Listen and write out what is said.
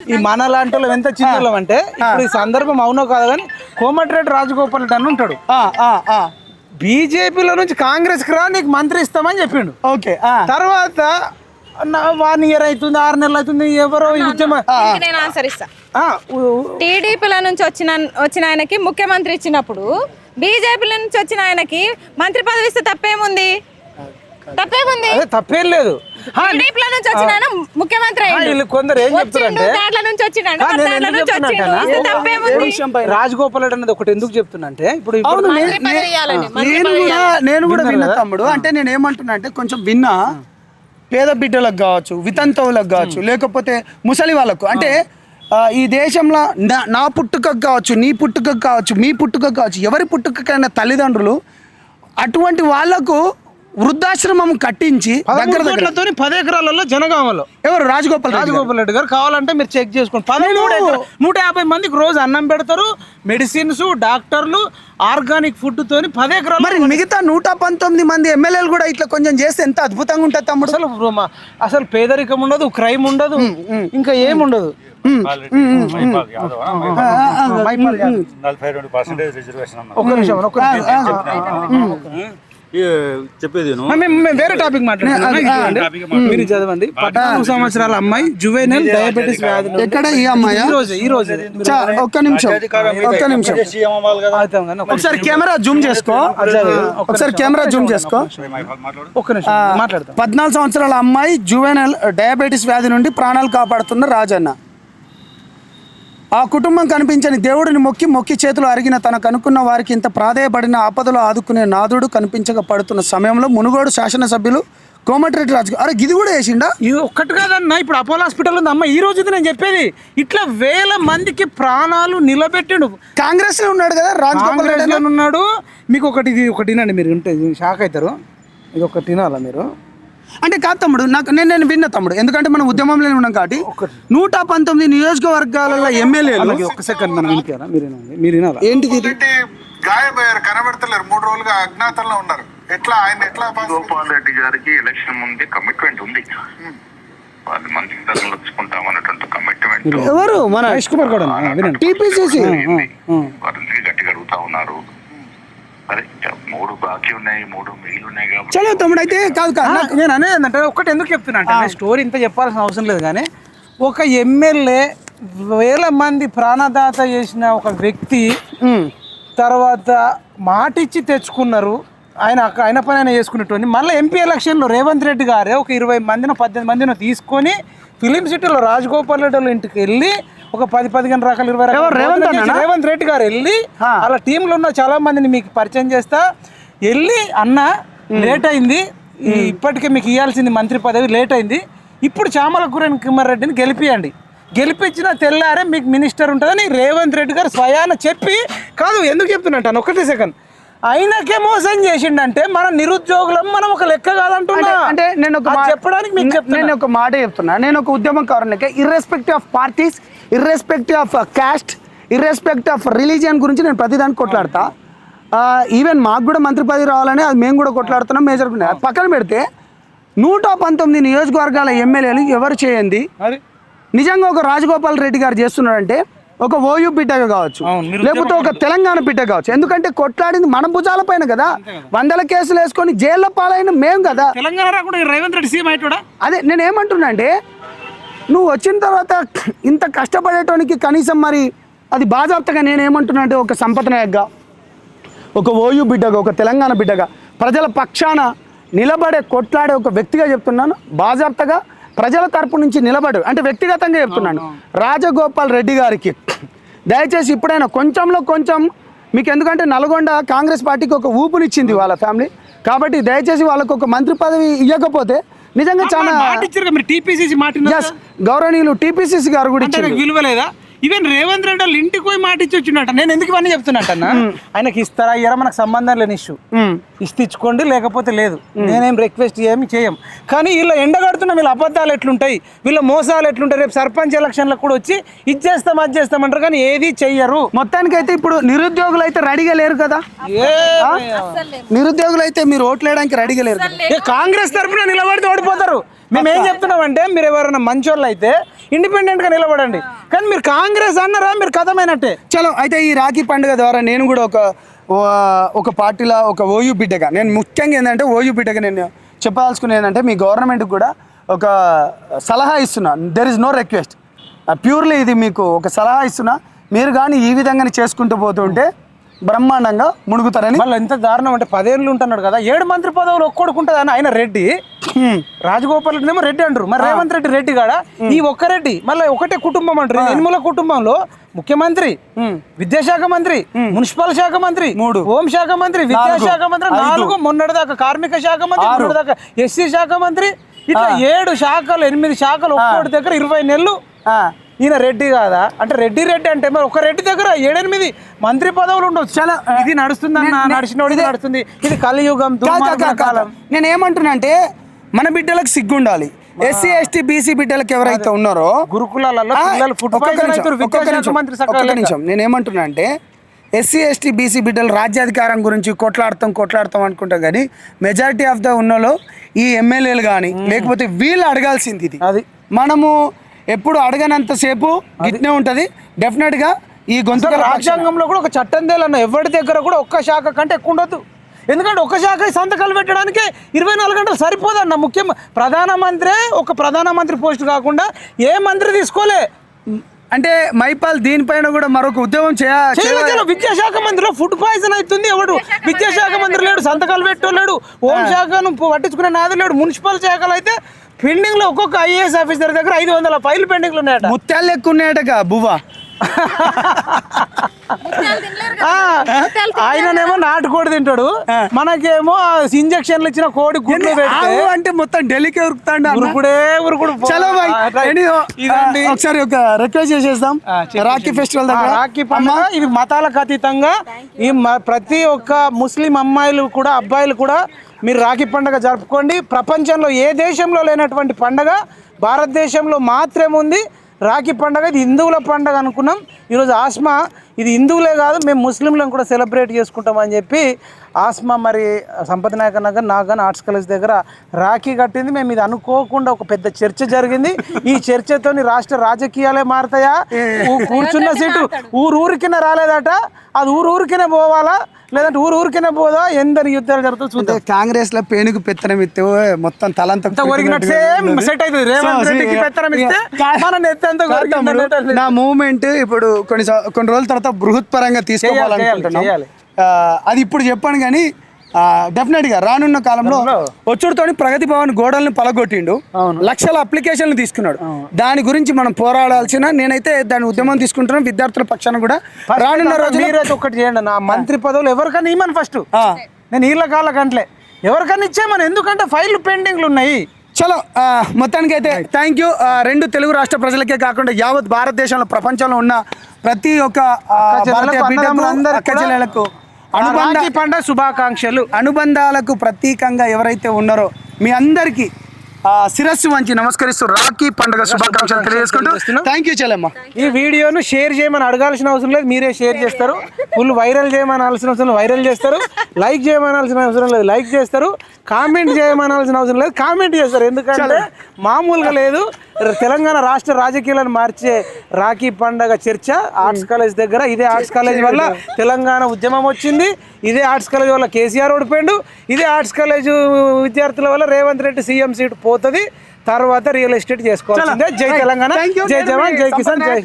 ఈ మన లాంటి వాళ్ళం ఎంత చిన్నోళ్ళం అంటే ఇప్పుడు ఈ సందర్భం అవునో కాదు కానీ కోమటిరెడ్డి రాజగోపాల్ రెడ్డి అని ఉంటాడు. ఆ, ఆ, ఆ. బీజేపీలో నుంచి కాంగ్రెస్కి రా నీకు మంత్రి ఇస్తామని చెప్పిండు. ఓకే ఆ. తర్వాత వన్ ఇయర్ అవుతుంది ఆరు నెలలు అవుతుంది ఎవరో ఉద్యమ నేను ఆన్సర్ ఇస్తా. టీడీపీల నుంచి వచ్చిన వచ్చిన ఆయనకి ముఖ్యమంత్రి ఇచ్చినప్పుడు బీజేపీల నుంచి వచ్చిన ఆయనకి మంత్రి పదవి ఇస్తే తప్పేముంది? తప్పేముంది? అదే తప్పేం లేదు. టీడీపీల నుంచి ముఖ్యమంత్రి అయ్యిండు. వీళ్ళు కొందరు ఏం వచ్చిండు, చెప్తారంటే దాంట్లో నుంచి వచ్చిండు ఆ, నేను దాంట్లో ఎందుకు నుంచి వచ్చిండు చెప్తున్నా ఇస్తే అంటే, తప్పేముంది? విషయం పైన. రాజగోపాల్ రెడ్డి అనేది ఒకటి ఎందుకు చెప్తున్నా అంటే ఇప్పుడు ఇప్పుడు అవును నే- నేను కూడా నేను కూడా విన్నా తమ్ముడు. అంటే నేను ఏమంటున్నా అంటే కొంచెం విన్నా. పేద బిడ్డలకు కావచ్చు వితంతువులకు కావచ్చు లేకపోతే ముసలి వాళ్ళకు. అంటే ఆ, ఈ దేశంలో నా- నా పుట్టుకకు కావచ్చు నీ పుట్టుకకు కావచ్చు మీ పుట్టుకకు కావచ్చు ఎవరి పుట్టుకకైనా తల్లిదండ్రులు అటువంటి వాళ్ళకు వృద్ధాశ్రమం కట్టించి దగ్గర పది ఎకరాలలో జనగామలో. ఎవరు? రాజగోపాల్ రెడ్డి గారు. రాజగోపాల్ రెడ్డి గారు కావాలంటే మీరు చెక్ చేసుకోండి. ఎకరా- నూట యాభై మందికి రోజు అన్నం పెడతారు. మెడిసిన్స్ డాక్టర్లు ఆర్గానిక్ ఫుడ్ తోని పది ఎకరాలు మరి మిగతా నూట పంతొమ్మిది మంది ఎమ్మెల్యేలు కూడా ఇట్లా కొంచెం చేస్తే ఎంత అద్భుతంగా ఉంటుంది తమ్ముడు? అసలు అసలు పేదరికం ఉండదు క్రైమ్ ఉండదు ఇంకా ఏముండదు ఒక్క నిమిషం ఒక్క నిమిషం. చెప్పేది వేరే టాపిక్ మాట్లాడుతున్నాం మీరు చదవండి. పద్నాలుగు సంవత్సరాల అమ్మాయి జువైనల్ డయాబెటీస్ వ్యాధి. ఎక్కడ ఈ అమ్మాయి? ఈ రోజు ఈ రోజు చా, ఒక్క నిమిషం ఒక్క నిమిషం. ఒకసారి కెమెరా జూమ్ చేసుకో. ఒకసారి కెమెరా జూమ్ చేసుకో. ఒక్క నిమిషం మాట్లాడతాం. పద్నాలుగు సంవత్సరాల అమ్మాయి జువెనల్ డయాబెటీస్ వ్యాధి నుండి ప్రాణాలు కాపాడుతున్న రాజన్న. ఆ కుటుంబం కనిపించని దేవుడిని మొక్కి మొక్కి చేతులు అరిగిన తనకు అనుకున్న వారికి ఇంత ప్రాధేయపడిన ఆపదలో ఆదుకునే నాదుడు కనిపించక పడుతున్న సమయంలో మునుగోడు శాసనసభ్యులు కోమటిరెడ్డి రాజు అరే గిది కూడా వేసిండా? ఇది ఒక్కటి కాదన్న ఇప్పుడు అపోలో హాస్పిటల్ ఉంది. అమ్మ ఈ రోజు ఇది నేను చెప్పేది ఇట్లా వేల మందికి ప్రాణాలు నిలబెట్టిండు. కాంగ్రెస్లో ఉన్నాడు కదా రాజగోపాల్ రెడ్డి ఉన్నాడు. మీకు ఒకటి ఇది ఒకటి వినండి మీరు ఉంటే షాక్ అవుతారు. ఇది ఒకటి వినాలా మీరు? అంటే కాదు తమ్ముడు నాకు నేను నేను విన్న తమ్ముడు. ఎందుకంటే మనం ఉద్యమంలో ఉన్నాం కాబట్టి నూట పంతొమ్మిది నియోజకవర్గాలలో ఎమ్మెల్యేలు అలాగే ఒక్క సెకండ్ మనం వినిపారా మీరు మీరు ఏంటిది గాయపోయారు కనబడతలేరు. మూడు రోజులుగా అజ్ఞాతంలో ఉన్నారు. ఎట్లా ఆయన ఎట్లా గోపాల్ రెడ్డి గారికి ఎలక్షన్ ముందే కమిట్మెంట్ ఉంది. వాళ్ళు మంత్రి ధరలు వచ్చుకుంటామన్నటువంటి కమిట్మెంట్ ఎవరు? మన కుమార్ టీపీసీసీ. వారు గట్టిగా అడుగుతా ఉన్నారు. మూడు బాకీ ఉన్నాయి మూడు మిగిలి ఉన్నాయి కాబట్టి. చలో తమ్ముడు అయితే కాదు కాదు నేను అనేది ఏంటంటే ఒకటి ఎందుకు చెప్తున్నా అంటే నేను స్టోరీ ఇంత చెప్పాల్సిన అవసరం లేదు కానీ ఒక ఎమ్మెల్యే వేల మంది ప్రాణదాత చేసిన ఒక వ్యక్తి తర్వాత మాటిచ్చి తెచ్చుకున్నారు. ఆయన ఆయన పని ఆయన చేసుకునేటువంటి మళ్ళీ ఎంపీ ఎలక్షన్లో రేవంత్ రెడ్డి గారే ఒక ఇరవై మందినో పద్దెనిమిది మందినో తీసుకొని ఫిలిం సిటీలో రాజగోపాల్ రెడ్డి వాళ్ళ ఇంటికి వెళ్ళి ఒక పది పదిహేను రకాల ఇరవై రకాల రేవంత్? రేవంత్ రెడ్డి గారు వెళ్ళి. అలా టీంలో ఉన్న చాలా మందిని మీకు పరిచయం చేస్తా. వెళ్ళి అన్న లేట్ అయింది. ఈ ఇప్పటికే మీకు ఇవ్వాల్సింది మంత్రి పదవి లేట్ అయింది. ఇప్పుడు చామల కురణ్ కుమార్ రెడ్డిని గెలిపియండి. గెలిపించిన తెల్లారే మీకు మినిస్టర్ ఉంటుందని రేవంత్ రెడ్డి గారు స్వయాన చెప్పి కాదు ఎందుకు చెప్తున్నట్టు ఒకటే సెకండ్. ఆయనకే మోసం చేసిండంటే మన నిరుద్యోగులం మనం ఒక లెక్క కాదంటున్నా. అంటే- నేను ఒక చెప్పడానికి మీకు చెప్తున్నా. నేను ఒక మాట చెప్తున్నా. నేను ఒక ఉద్యమకారునికే irrespective of parties irrespective of caste irrespective of religion గురించి నేను ప్రతిదానికి కొట్లాడతా. ఈవెన్ మాకు కూడా మంత్రి పదవి రావాలని అది మేము కూడా కొట్లాడుతున్నాం మేజర్ పక్కన పెడితే నూట పంతొమ్మిది నియోజకవర్గాల ఎమ్మెల్యేలు ఎవరు చేయండి? నిజంగా ఒక రాజగోపాల్ రెడ్డి గారు చేస్తున్నాడంటే ఒక ఓయూ బిడ్డగా కావచ్చు. లేకపోతే ఒక తెలంగాణ బిడ్డ కావచ్చు. ఎందుకంటే కొట్లాడింది మన భుజాల పైన కదా. వందల కేసులు వేసుకొని జైల్లో పాలైన మేము కదా. తెలంగాణ రాకుండా ఈ రేవంత్ రెడ్డి సీఎం అయ్యాడా అదే నేను ఏమంటున్నా అంటే నువ్వు వచ్చిన తర్వాత ఇంత కష్టపడేటానికి కనీసం మరి అది బాజాప్తగా నేను ఏమంటున్నా అంటే ఒక సంపద నాయకగా ఒక ఓయూ బిడ్డగా ఒక తెలంగాణ బిడ్డగా ప్రజల పక్షాన నిలబడే కొట్లాడే ఒక వ్యక్తిగా చెప్తున్నాను. బాజాప్తగా ప్రజల తరపు నుంచి నిలబడు అంటే వ్యక్తిగతంగా చెప్తున్నాను. రాజగోపాల్ రెడ్డి గారికి దయచేసి ఇప్పుడైనా కొంచెంలో కొంచెం మీకు ఎందుకంటే నల్గొండ కాంగ్రెస్ పార్టీకి ఒక ఊపునిచ్చింది వాళ్ళ ఫ్యామిలీ. కాబట్టి దయచేసి వాళ్ళకు ఒక మంత్రి పదవి ఇవ్వకపోతే నిజంగా చాలా గౌరవనీయులు టీపీసీసీ గారు కూడా విలువ లేదా? ఈవెన్ రేవంత్ రెడ్డి వాళ్ళు ఇంటికి పోయి మాట ఇచ్చి వచ్చినట్ట నేను ఎందుకు ఇవన్నీ చెప్తున్నట్టన్న? ఆయనకి ఇస్తారా ఇయ్యారా మనకు సంబంధం లేని ఇష్యూ ఇస్తే ఇచ్చుకోండి లేకపోతే లేదు. నేనేం రిక్వెస్ట్ ఏమి చేయం. కానీ వీళ్ళ ఎండగడుతున్న వీళ్ళ అబద్ధాలు ఎట్లుంటాయి? వీళ్ళ మోసాలు ఎట్లుంటాయి? రేపు సర్పంచ్ ఎలక్షన్లకు కూడా వచ్చి ఇది చేస్తాం అది చేస్తామంటారు కానీ ఏది చెయ్యరు. మొత్తానికైతే ఇప్పుడు నిరుద్యోగులు అయితే రెడీగా లేరు కదా? ఏ నిరుద్యోగులు అయితే మీరు ఓట్లు వేయడానికి రెడీగా లేరు కాంగ్రెస్ తరఫున నిలబడితే ఓడిపోతారు. మేము ఏం చెప్తున్నామంటే మీరు ఎవరైనా మంచోళ్ళు అయితే ఇండిపెండెంట్గా నిలబడండి. కానీ మీరు కాంగ్రెస్ అన్నారా? మీరు కథమైనట్టే. చలో అయితే ఈ రాఖీ పండుగ ద్వారా నేను కూడా ఒక ఒక పార్టీలో ఒక ఓయూ బిడ్డగా నేను ముఖ్యంగా ఏంటంటే ఓయూ బిడ్డగా నేను చెప్పదలుచుకునేది ఏంటంటే మీ గవర్నమెంట్కి కూడా ఒక సలహా ఇస్తున్నా. There is no request purely ఇది మీకు ఒక సలహా ఇస్తున్నా. మీరు కానీ ఈ విధంగానే చేసుకుంటూ పోతుంటే బ్రహ్మాండంగా మునుగుతారని. మళ్ళీ ఎంత దారుణం అంటే పదేళ్ళు ఉంటున్నాడు కదా ఏడు మంత్రి పదవులు ఒక్కొడుకుంటుంది అని ఆయన రెడ్డి. రాజగోపాల్ రెడ్డి ఏమో రెడ్డి అంటారు. మరి రేవంత్ రెడ్డి రెడ్డి కాడ? ఈ ఒక్క రెడ్డి మళ్ళీ ఒకటే కుటుంబం అంటారు. ఎనిమిల కుటుంబంలో ముఖ్యమంత్రి విద్యాశాఖ మంత్రి మున్సిపల్ శాఖ మంత్రి మూడు. హోం శాఖ మంత్రి విద్యాశాఖ మంత్రి నాలుగు మొన్నటిదాకా కార్మిక శాఖ మంత్రి మొన్నటిదాకా ఎస్సీ శాఖ మంత్రి ఇట్లా ఏడు శాఖలు ఎనిమిది శాఖలు ఒక్కోటి దగ్గర ఇరవై నెలలు. ఈయన రెడ్డి కాదా? అంటే రెడ్డి రెడ్డి అంటే మరి ఒక రెడ్డి దగ్గర ఏడెనిమిది మంత్రి పదవులు ఉండొచ్చు. చాలా, ఇది నడుస్తుంది అన్న నే- నే- నడిచినోడిది ఇదే- నడుస్తుంది. ఇది కలియుగం. కాలం. నేను ఏమంటున్నా అంటే మన బిడ్డలకు సిగ్గుండాలి. ఎస్సీ ఎస్టీ బీసీ బిడ్డలకు ఎవరైతే ఉన్నారో గురుకులాలలో నిమిషం, నేను ఏమంటున్నా అంటే ఎస్సీ ఎస్టీ బీసీ బిడ్డలు రాజ్యాధికారం గురించి కొట్లాడతాం కొట్లాడతాం అనుకుంటాం కానీ మెజారిటీ ఆఫ్ ద ఉన్నలో ఈ ఎమ్మెల్యేలు కానీ లేకపోతే వీళ్ళు అడగాల్సింది ఇది. అది. మనము ఎప్పుడు అడగనంతసేపు గిట్నే ఉంటుంది. డెఫినెట్గా ఈ గొంతు రాజ్యాంగంలో కూడా ఒక చట్టం తేలన్న ఎవరి దగ్గర కూడా ఒక్క శాఖ కంటే ఎక్కువ ఉండదు. ఎందుకంటే ఒక శాఖ సంతకాలు పెట్టడానికి ఇరవై నాలుగు గంటలు సరిపోదన్న ముఖ్యం ప్రధానమంత్రి ఒక ప్రధానమంత్రి పోస్ట్ కాకుండా ఏ మంత్రి తీసుకోలే. అంటే మైపాల్ దీనిపైన కూడా మరొక ఉద్యమం చేయ చేయలేదు, చేయలేదు. విద్యాశాఖ మంత్రిలో ఫుడ్ పాయిజన్ అవుతుంది. ఎవడు? విద్యాశాఖ మంత్రి లేడు సంతకాలు పెట్టలేడు హోం శాఖను పట్టించుకునే నాది లేడు. మున్సిపల్ శాఖలు అయితే పెండింగ్లో ఒక్కొక్క ఐఏఎస్ ఆఫీసర్ దగ్గర ఐదు వందల ఫైల్ పెండింగ్లో ఉన్నాయట. ముత్యాలు ఎక్కువ ఉన్నాయటగా బువ్వ ఆ, ఆయననేమో నాటుకోడి తింటాడు. మనకేమో ఇంజక్షన్లు ఇచ్చిన కోడి గుడ్లు అంటే మొత్తం ఢిల్లీకి ఉరుకుతాండి. ఉరుకుడే ఉరుకుడు. పో- చలో ఇదండి. ఒకసారి ఒక రిక్వెస్ట్ చేసేస్తాం రాఖీ. ఫెస్టివల్ దగ్గర. రాఖీ పండుగ ఇది మతాలకు అతీతంగా ఈ మ- ప్రతి ఒక్క ముస్లిం అమ్మాయిలు కూడా అబ్బాయిలు కూడా మీరు రాఖీ పండుగ జరుపుకోండి. ప్రపంచంలో ఏ దేశంలో లేనటువంటి పండగ భారతదేశంలో మాత్రమే ఉంది రాఖీ పండుగ ఇది హిందువుల పండగ అనుకున్నాం. ఈరోజు ఆస్మా ఇది హిందువులే కాదు మేము ముస్లింలను కూడా సెలబ్రేట్ చేసుకుంటామని చెప్పి ఆస్మా మరి సంపత్ నాయక నగర్ నాగన్ ఆర్ట్స్ కాలేజ్ దగ్గర రాఖీ కట్టింది. మేము ఇది అనుకోకుండా ఒక పెద్ద చర్చ జరిగింది. ఈ చర్చతోని రాష్ట్ర రాజకీయాలే మారతాయా? కూర్చున్న సీటు ఊరు ఊరికినే రాలేదట. అది ఊరు ఊరికినే పోవాలా? లేదంటే ఊరు ఊరికినే పోదా? ఎందరి యుద్ధాలు జరుగుతూ చూద్దాం. కాంగ్రెస్లో పేనుకు పెత్తనం ఇస్తే మొత్తం తలంతా అంతా ఒరిగినట్టు సేమ్ సెట్ అవుతుంది. రేవంత్ రెడ్డికి పెత్తనం ఇస్తే నా మూమెంట్ ఇప్పుడు కొన్ని కొన్ని రోజుల తర్వాత బృహత్పరంగా తీసుకోవాలనుకుంటున్నాం. చేయాలి. ఆ, అది ఇప్పుడు చెప్పాను కానీ డెఫినెట్గా రానున్న కాలంలో వచ్చుడుతోని ప్రగతి భవన్ గోడల్ని పలగొట్టిండు. లక్షల అప్లికేషన్లు తీసుకున్నాడు. దాని గురించి మనం పోరాడాల్సిన నేనైతే దాని ఉద్యమం తీసుకుంటున్నాను విద్యార్థుల పక్షాన కూడా. రానున్న మీరైతే ఒకటి చేయండి. నా మంత్రి పదవులు ఎవరికైనా ఇమ్మని ఫస్ట్. నేను వీళ్ళ కాళ్ళ కంట్లే ఎవరికైనా ఇచ్చేయమని. ఎందుకంటే ఫైల్ పెండింగ్లు ఉన్నాయి. చలో మొత్తానికి అయితే థ్యాంక్ యూ రెండు తెలుగు రాష్ట్ర ప్రజలకే కాకుండా యావత్ భారతదేశంలో ప్రపంచంలో ఉన్న ప్రతి ఒక్క చెల్లెలకు, అనుబంధ పండుగ శుభాకాంక్షలు. అనుబంధాలకు ప్రతీకంగా ఎవరైతే ఉన్నారో మీ అందరికీ శిరస్సు వంచి నమస్కరిస్తూ రాఖీ పండుగ శుభాకాంక్షలు తెలియజేసుకుంటూ థ్యాంక్ యూ చెల్లెమ్మ. ఈ వీడియోను షేర్ చేయమని అడగాల్సిన అవసరం లేదు మీరే షేర్ చేస్తారు. ఫుల్ వైరల్ చేయమనాల్సిన అవసరం లేదు వైరల్ చేస్తారు. లైక్ చేయమనాల్సిన అవసరం లేదు లైక్ చేస్తారు. కామెంట్ చేయమనాల్సిన అవసరం లేదు కామెంట్ చేస్తారు. ఎందుకంటే మామూలుగా లేదు. తెలంగాణ రాష్ట్ర రాజకీయాలను మార్చే రాఖీ పండగ చర్చ ఆర్ట్స్ కాలేజ్ దగ్గర. ఇదే ఆర్ట్స్ కాలేజ్ వల్ల తెలంగాణ ఉద్యమం వచ్చింది. ఇదే ఆర్ట్స్ కాలేజ్ వల్ల కేసీఆర్ ఓడిపోయిండు. ఇదే ఆర్ట్స్ కాలేజ్ విద్యార్థుల వల్ల రేవంత్ రెడ్డి సీఎం సీట్ పోతుంది. తర్వాత రియల్ ఎస్టేట్ చేసుకోవాల్సిందే. జై తెలంగాణ. జై జవాన్. జై కిసాన్. జై